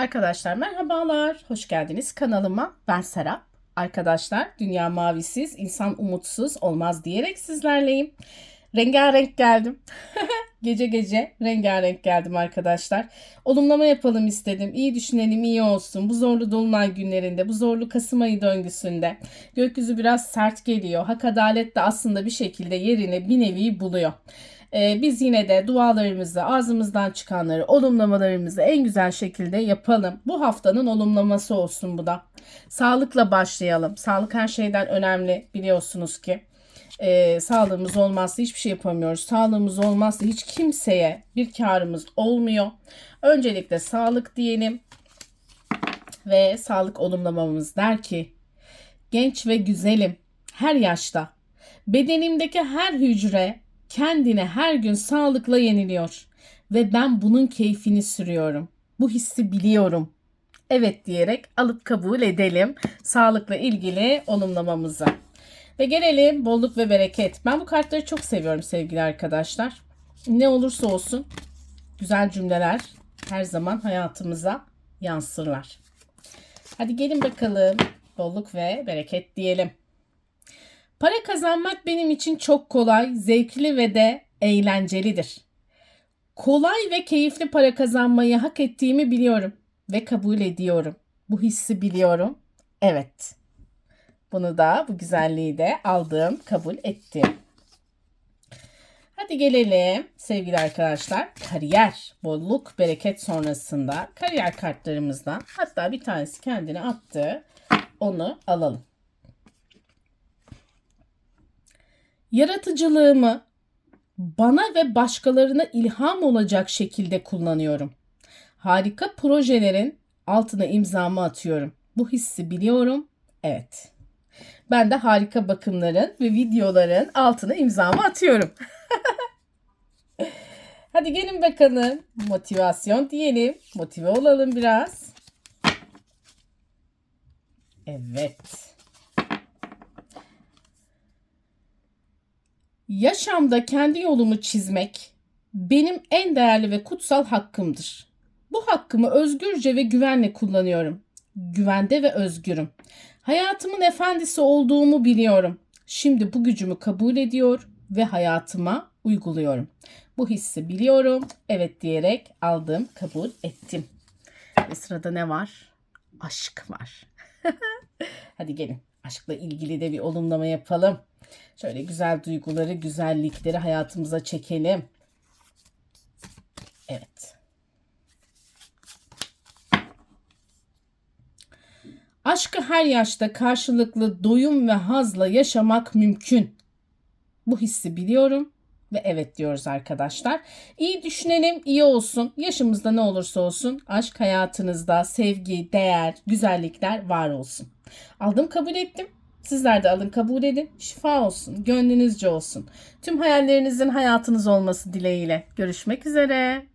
Arkadaşlar merhabalar, hoş geldiniz kanalıma. Ben Serap. Arkadaşlar dünya mavisiz, insan umutsuz olmaz diyerek sizlerleyim. Rengarenk geldim. gece gece rengarenk geldim arkadaşlar. Olumlama yapalım istedim. İyi düşünelim, iyi olsun. Bu zorlu dolunay günlerinde, bu zorlu Kasım ayı döngüsünde. Gökyüzü biraz sert geliyor. Hak adalet de aslında bir şekilde yerini bir nevi buluyor. Ee, biz yine de dualarımızı, ağzımızdan çıkanları, olumlamalarımızı en güzel şekilde yapalım. Bu haftanın olumlaması olsun bu da. Sağlıkla başlayalım. Sağlık her şeyden önemli biliyorsunuz ki. Ee, sağlığımız olmazsa hiçbir şey yapamıyoruz. Sağlığımız olmazsa hiç kimseye bir karımız olmuyor. Öncelikle sağlık diyelim. Ve sağlık olumlamamız der ki genç ve güzelim her yaşta bedenimdeki her hücre kendine her gün sağlıkla yeniliyor ve ben bunun keyfini sürüyorum. Bu hissi biliyorum. Evet diyerek alıp kabul edelim sağlıkla ilgili olumlamamızı. Ve gelelim bolluk ve bereket. Ben bu kartları çok seviyorum sevgili arkadaşlar. Ne olursa olsun güzel cümleler her zaman hayatımıza yansırlar. Hadi gelin bakalım bolluk ve bereket diyelim. Para kazanmak benim için çok kolay, zevkli ve de eğlencelidir. Kolay ve keyifli para kazanmayı hak ettiğimi biliyorum ve kabul ediyorum. Bu hissi biliyorum. Evet. Bunu da bu güzelliği de aldım, kabul ettim. Hadi gelelim sevgili arkadaşlar. Kariyer, bolluk, bereket sonrasında kariyer kartlarımızdan hatta bir tanesi kendine attı. Onu alalım. Yaratıcılığımı bana ve başkalarına ilham olacak şekilde kullanıyorum. Harika projelerin altına imzamı atıyorum. Bu hissi biliyorum. Evet. Ben de harika bakımların ve videoların altına imzamı atıyorum. Hadi gelin bakalım. Motivasyon diyelim. Motive olalım biraz. Evet. Yaşamda kendi yolumu çizmek benim en değerli ve kutsal hakkımdır. Bu hakkımı özgürce ve güvenle kullanıyorum. Güvende ve özgürüm. Hayatımın efendisi olduğumu biliyorum. Şimdi bu gücümü kabul ediyor ve hayatıma uyguluyorum. Bu hissi biliyorum. Evet diyerek aldım, kabul ettim. Ve sırada ne var? Aşk var. Hadi gelin. Aşkla ilgili de bir olumlama yapalım. Şöyle güzel duyguları, güzellikleri hayatımıza çekelim. Evet. Aşkı her yaşta karşılıklı doyum ve hazla yaşamak mümkün. Bu hissi biliyorum ve evet diyoruz arkadaşlar. İyi düşünelim, iyi olsun. Yaşımızda ne olursa olsun aşk hayatınızda sevgi, değer, güzellikler var olsun. Aldım kabul ettim. Sizler de alın kabul edin. Şifa olsun, gönlünüzce olsun. Tüm hayallerinizin hayatınız olması dileğiyle. Görüşmek üzere.